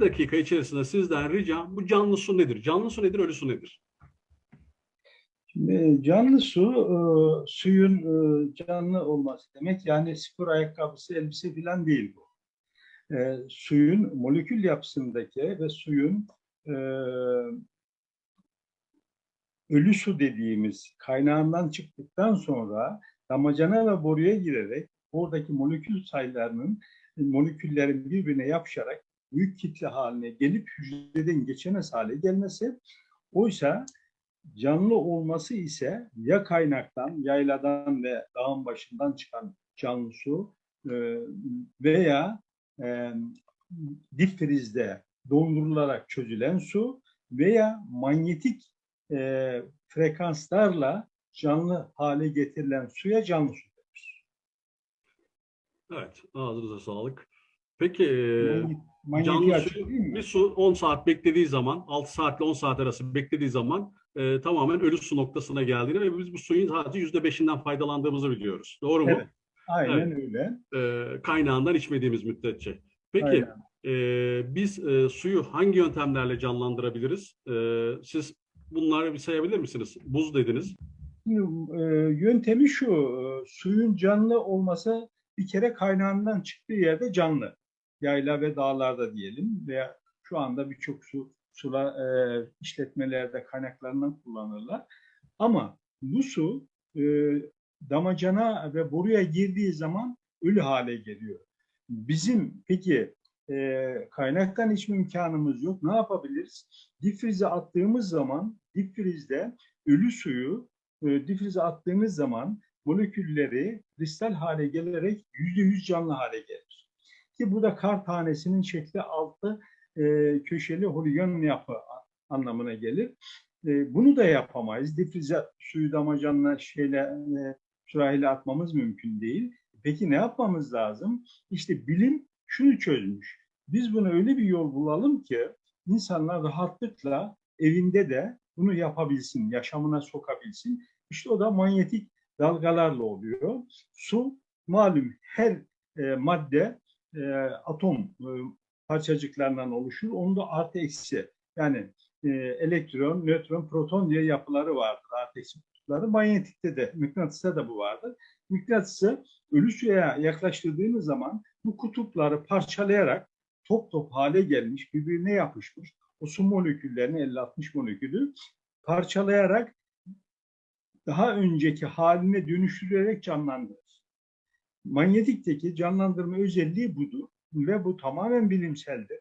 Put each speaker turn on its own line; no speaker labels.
dakika içerisinde sizden ricam bu canlı su nedir? Canlı su nedir, ölü su nedir?
Şimdi canlı su, e, suyun e, canlı olması demek. Yani spor ayakkabısı, elbise falan değil bu. E, suyun molekül yapısındaki ve suyun e, ölü su dediğimiz kaynağından çıktıktan sonra damacana ve boruya girerek oradaki molekül sayılarının moleküllerin birbirine yapışarak büyük kitle haline gelip hücreden geçemez hale gelmesi. Oysa canlı olması ise ya kaynaktan, yayladan ve dağın başından çıkan canlı su e, veya e, dondurularak çözülen su veya manyetik e, frekanslarla canlı hale getirilen suya canlı su.
Evet, ağzınıza sağlık. Peki, e, canlı su, bir su 10 saat beklediği zaman, 6 saatle 10 saat arası beklediği zaman e, tamamen ölü su noktasına geldiğini ve biz bu suyun sadece %5'inden faydalandığımızı biliyoruz. Doğru mu?
Evet. Aynen öyle.
E, kaynağından içmediğimiz müddetçe. Peki,
Aynen.
e, biz e, suyu hangi yöntemlerle canlandırabiliriz? E, siz bunları bir sayabilir misiniz? Buz dediniz.
Şimdi, e, yöntemi şu, e, suyun canlı olması bir kere kaynağından çıktığı yerde canlı. Yayla ve dağlarda diyelim veya şu anda birçok su sula e, işletmelerde kaynaklarından kullanırlar. Ama bu su e, damacana ve boruya girdiği zaman ölü hale geliyor. Bizim peki e, kaynaktan içme imkanımız yok. Ne yapabiliriz? Difrize attığımız zaman difrizde ölü suyu e, difrize attığınız zaman molekülleri kristal hale gelerek yüzde yüz canlı hale gelir. Ki bu da kar tanesinin şekli altı e, köşeli holigon yapı anlamına gelir. E, bunu da yapamayız. Difrize suyu damacanla şeyle e, sürahiyle atmamız mümkün değil. Peki ne yapmamız lazım? İşte bilim şunu çözmüş. Biz bunu öyle bir yol bulalım ki insanlar rahatlıkla evinde de bunu yapabilsin, yaşamına sokabilsin. İşte o da manyetik dalgalarla oluyor. Su malum her e, madde e, atom e, parçacıklarından oluşur. Onun da artı eksi yani e, elektron, nötron, proton diye yapıları vardır. Artı eksi kutupları. Manyetikte de, mıknatısta da bu vardır. Mıknatısı ölü suya yaklaştırdığınız zaman bu kutupları parçalayarak top top hale gelmiş, birbirine yapışmış o su moleküllerini 50-60 molekülü parçalayarak daha önceki haline dönüştürerek canlandırır. Manyetikteki canlandırma özelliği budur ve bu tamamen bilimseldir.